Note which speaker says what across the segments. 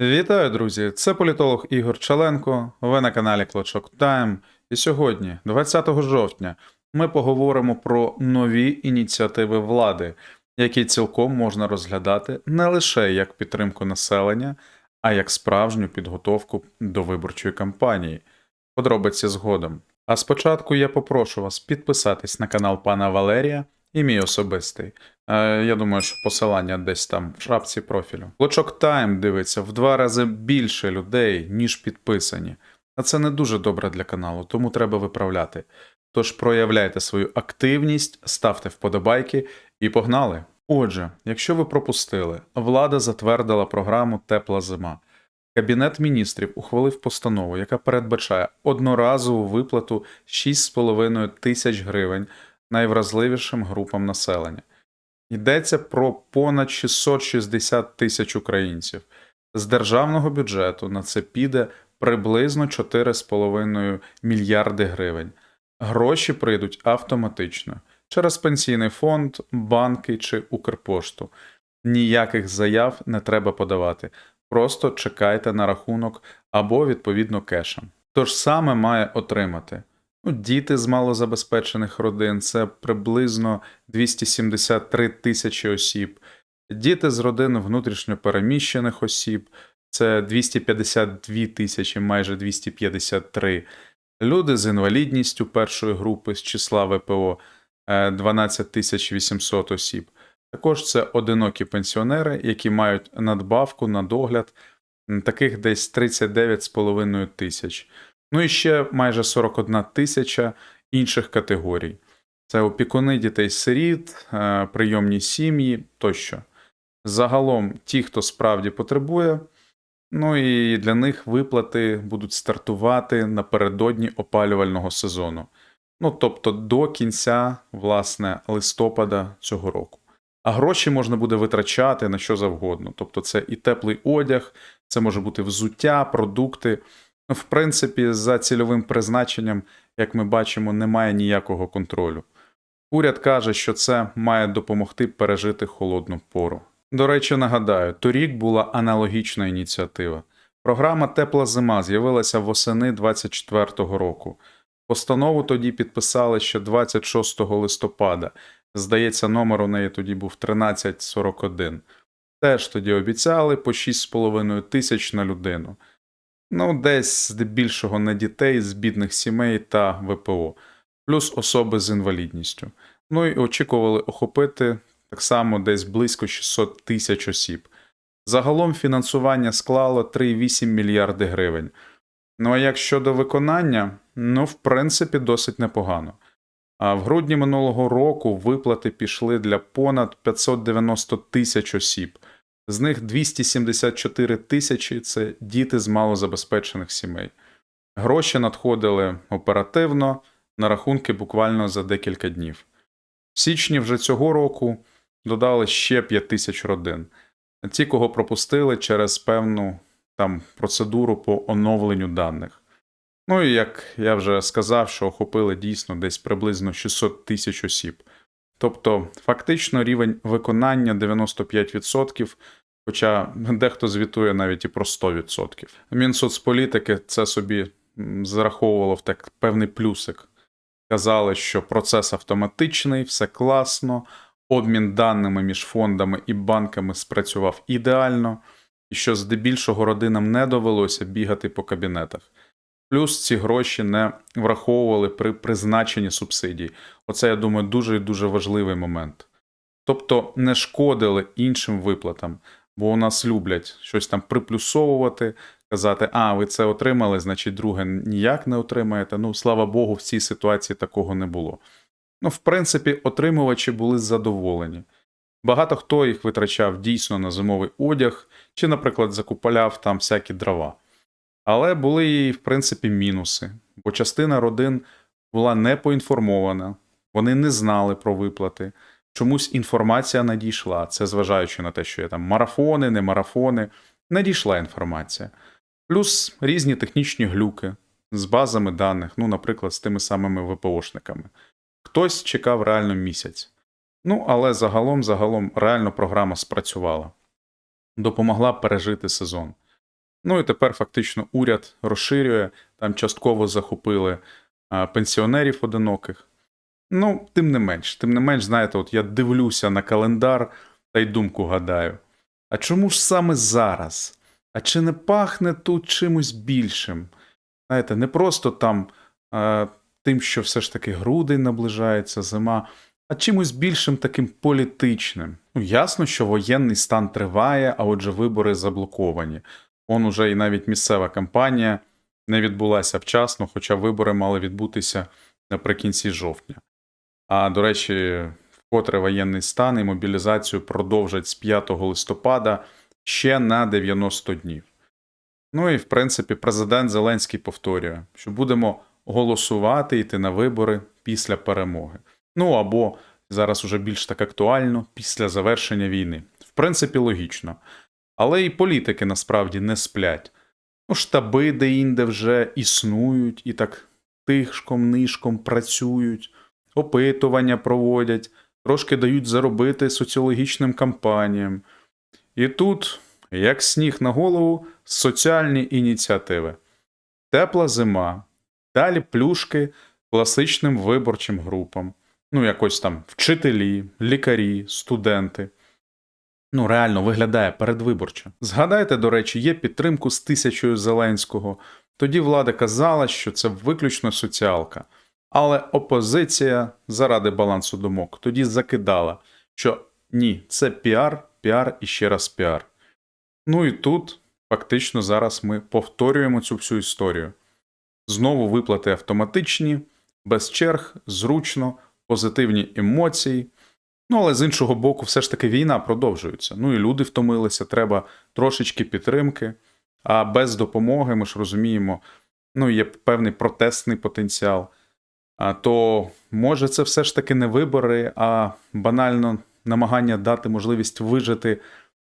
Speaker 1: Вітаю, друзі! Це політолог Ігор Чаленко. Ви на каналі Клочок Тайм. І сьогодні, 20 жовтня, ми поговоримо про нові ініціативи влади, які цілком можна розглядати не лише як підтримку населення, а як справжню підготовку до виборчої кампанії. Подробиці згодом. А спочатку я попрошу вас підписатись на канал пана Валерія і мій особистий. Е, Я думаю, що посилання десь там в шапці профілю. Клочок Тайм дивиться в два рази більше людей, ніж підписані. А це не дуже добре для каналу, тому треба виправляти. Тож проявляйте свою активність, ставте вподобайки і погнали. Отже, якщо ви пропустили, влада затвердила програму Тепла зима. Кабінет міністрів ухвалив постанову, яка передбачає одноразову виплату 6,5 тисяч гривень найвразливішим групам населення. Йдеться про понад 660 тисяч українців. З державного бюджету на це піде приблизно 4,5 мільярди гривень. Гроші прийдуть автоматично через пенсійний фонд, банки чи Укрпошту. Ніяких заяв не треба подавати. Просто чекайте на рахунок або відповідно кешем. Тож саме має отримати. Ну, діти з малозабезпечених родин це приблизно 273 тисячі осіб. Діти з родин внутрішньопереміщених осіб це 252 тисячі, майже 253. Люди з інвалідністю першої групи з числа ВПО е, 12 тисяч 800 осіб. Також це одинокі пенсіонери, які мають надбавку на догляд, таких десь 39,5 тисяч. Ну і ще майже 41 тисяча інших категорій. Це опікуни дітей-сиріт, е, прийомні сім'ї тощо. Загалом, ті, хто справді потребує, ну і для них виплати будуть стартувати напередодні опалювального сезону. Ну тобто до кінця, власне, листопада цього року. А гроші можна буде витрачати на що завгодно. Тобто, це і теплий одяг, це може бути взуття, продукти. Ну, В принципі, за цільовим призначенням, як ми бачимо, немає ніякого контролю. Уряд каже, що це має допомогти пережити холодну пору. До речі, нагадаю, торік була аналогічна ініціатива. Програма Тепла зима з'явилася восени 24-го року. Постанову тоді підписали ще 26 листопада. Здається, номер у неї тоді був 1341. Теж тоді обіцяли по 6,5 тисяч на людину. Ну, десь здебільшого на дітей з бідних сімей та ВПО, плюс особи з інвалідністю. Ну і очікували охопити так само десь близько 600 тисяч осіб. Загалом фінансування склало 3,8 мільярди гривень. Ну а як щодо виконання, ну, в принципі, досить непогано. А в грудні минулого року виплати пішли для понад 590 тисяч осіб. З них 274 тисячі це діти з малозабезпечених сімей. Гроші надходили оперативно на рахунки буквально за декілька днів. В січні вже цього року додали ще 5 тисяч родин. Ті, кого пропустили через певну там процедуру по оновленню даних. Ну і як я вже сказав, що охопили дійсно десь приблизно 600 тисяч осіб. Тобто, фактично рівень виконання 95%, хоча дехто звітує навіть і про 100%. Мінсоцполітики це собі зараховувало в так певний плюсик. Казали, що процес автоматичний, все класно, обмін даними між фондами і банками спрацював ідеально, і що здебільшого родинам не довелося бігати по кабінетах. Плюс ці гроші не враховували при призначенні субсидій. Оце, я думаю, дуже і дуже важливий момент. Тобто не шкодили іншим виплатам, бо у нас люблять щось там приплюсовувати, казати, а, ви це отримали, значить, друге ніяк не отримаєте. Ну, слава Богу, в цій ситуації такого не було. Ну, в принципі, отримувачі були задоволені. Багато хто їх витрачав дійсно на зимовий одяг, чи, наприклад, закупаляв там всякі дрова. Але були і, в принципі, мінуси, бо частина родин була не поінформована, вони не знали про виплати. Чомусь інформація надійшла, це зважаючи на те, що є там марафони, не марафони, надійшла інформація. Плюс різні технічні глюки з базами даних, ну, наприклад, з тими самими ВПОшниками. Хтось чекав реально місяць. Ну, але загалом, загалом, реально програма спрацювала, допомогла пережити сезон. Ну і тепер фактично уряд розширює, там частково захопили пенсіонерів одиноких. Ну, тим не менш, тим не менш, знаєте, от я дивлюся на календар та й думку гадаю. А чому ж саме зараз? А чи не пахне тут чимось більшим? Знаєте, не просто там а, тим, що все ж таки грудень наближається, зима, а чимось більшим таким політичним. Ну, ясно, що воєнний стан триває, а отже, вибори заблоковані. Он уже і навіть місцева кампанія не відбулася вчасно, хоча вибори мали відбутися наприкінці жовтня. А до речі, вкотре воєнний стан і мобілізацію продовжать з 5 листопада ще на 90 днів. Ну і в принципі, президент Зеленський повторює, що будемо голосувати, йти на вибори після перемоги. Ну або зараз уже більш так актуально після завершення війни. В принципі, логічно. Але і політики насправді не сплять. Ну, штаби де-інде вже існують і так тишком нишком працюють, опитування проводять, трошки дають заробити соціологічним кампаніям. І тут, як сніг на голову, соціальні ініціативи. Тепла зима, далі плюшки класичним виборчим групам. Ну, якось там вчителі, лікарі, студенти. Ну, реально виглядає передвиборчо. Згадайте, до речі, є підтримку з тисячою Зеленського. Тоді влада казала, що це виключно соціалка. Але опозиція заради балансу думок тоді закидала, що ні, це піар, піар і ще раз піар. Ну і тут фактично зараз ми повторюємо цю всю історію. Знову виплати автоматичні, без черг, зручно, позитивні емоції. Ну, але з іншого боку, все ж таки війна продовжується. Ну і люди втомилися, треба трошечки підтримки. А без допомоги, ми ж розуміємо, ну, є певний протестний потенціал. А то може це все ж таки не вибори, а банально намагання дати можливість вижити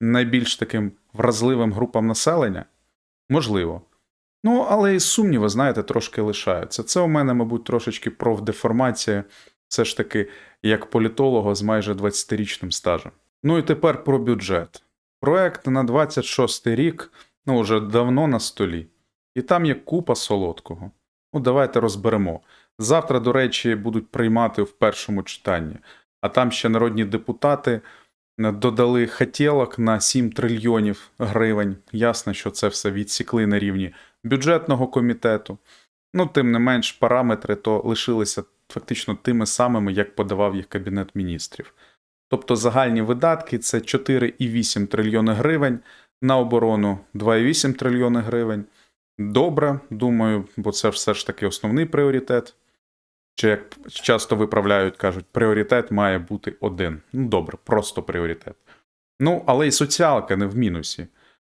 Speaker 1: найбільш таким вразливим групам населення? Можливо. Ну, але і сумніви, знаєте, трошки лишаються. Це у мене, мабуть, трошечки профдеформація, все ж таки, як політолога з майже 20-річним стажем. Ну і тепер про бюджет. Проект на 26 рік, ну, вже давно на столі, і там є купа солодкого. Ну, давайте розберемо. Завтра, до речі, будуть приймати в першому читанні, а там ще народні депутати додали хотілок на 7 трильйонів гривень. Ясно, що це все відсікли на рівні бюджетного комітету. Ну, тим не менш, параметри то лишилися фактично тими самими, як подавав їх Кабінет міністрів. Тобто загальні видатки це 4,8 трильйони гривень, на оборону 2,8 трильйони гривень. Добре, думаю, бо це все ж таки основний пріоритет. Чи як часто виправляють, кажуть, пріоритет має бути один. Ну, добре, просто пріоритет. Ну, але і соціалка не в мінусі.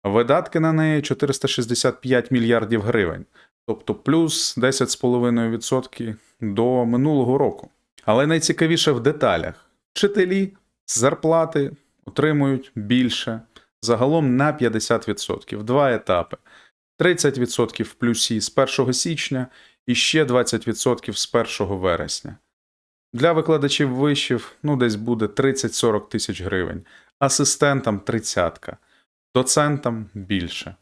Speaker 1: Видатки на неї 465 мільярдів гривень, тобто плюс 10,5% до минулого року. Але найцікавіше в деталях: вчителі з зарплати отримують більше, загалом на 50%, два етапи. 30% в плюсі з 1 січня і ще 20% з 1 вересня. Для викладачів вишів ну, десь буде 30-40 тисяч гривень, асистентам 30, доцентам більше.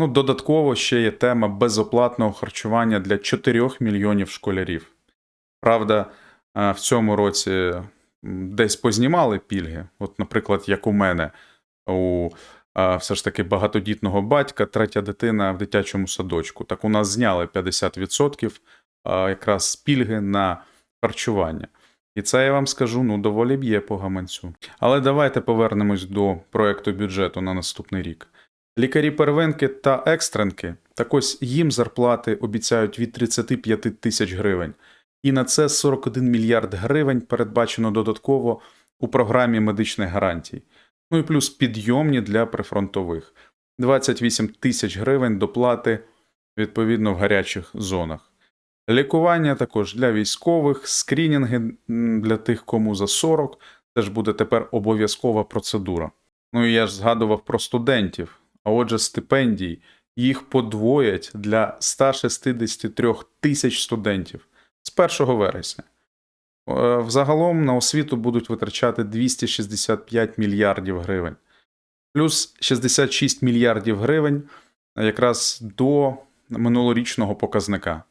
Speaker 1: Ну, додатково ще є тема безоплатного харчування для 4 мільйонів школярів. Правда, в цьому році десь познімали пільги. От, наприклад, як у мене, у все ж таки багатодітного батька, третя дитина в дитячому садочку. Так у нас зняли 50% якраз пільги на харчування. І це я вам скажу, ну, доволі б'є по гаманцю. Але давайте повернемось до проекту бюджету на наступний рік. Лікарі первинки та екстренки, так ось їм зарплати обіцяють від 35 тисяч гривень. І на це 41 мільярд гривень передбачено додатково у програмі медичних гарантій. Ну і плюс підйомні для прифронтових 28 тисяч гривень доплати відповідно в гарячих зонах. Лікування також для військових, скрінінги для тих, кому за 40, теж буде тепер обов'язкова процедура. Ну і я ж згадував про студентів, а отже, стипендій їх подвоять для 163 тисяч студентів з 1 вересня. Е, Взагалом на освіту будуть витрачати 265 мільярдів гривень, плюс 66 мільярдів гривень якраз до минулорічного показника.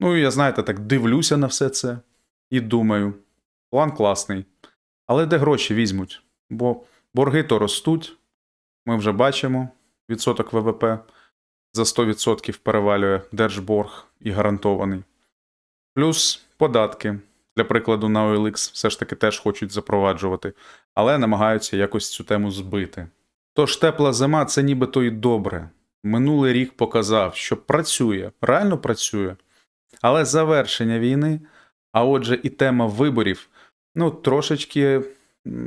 Speaker 1: Ну, і я, знаєте, так дивлюся на все це і думаю, план класний. Але де гроші візьмуть? Бо борги то ростуть, ми вже бачимо, відсоток ВВП за 100% перевалює держборг і гарантований. Плюс податки, для прикладу, на OLX все ж таки теж хочуть запроваджувати, але намагаються якось цю тему збити. Тож тепла зима це нібито і добре. Минулий рік показав, що працює, реально працює. Але завершення війни, а отже, і тема виборів, ну, трошечки,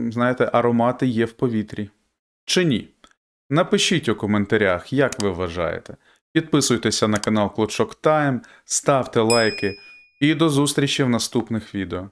Speaker 1: знаєте, аромати є в повітрі. Чи ні? Напишіть у коментарях, як ви вважаєте. Підписуйтеся на канал Клочок Тайм, ставте лайки і до зустрічі в наступних відео.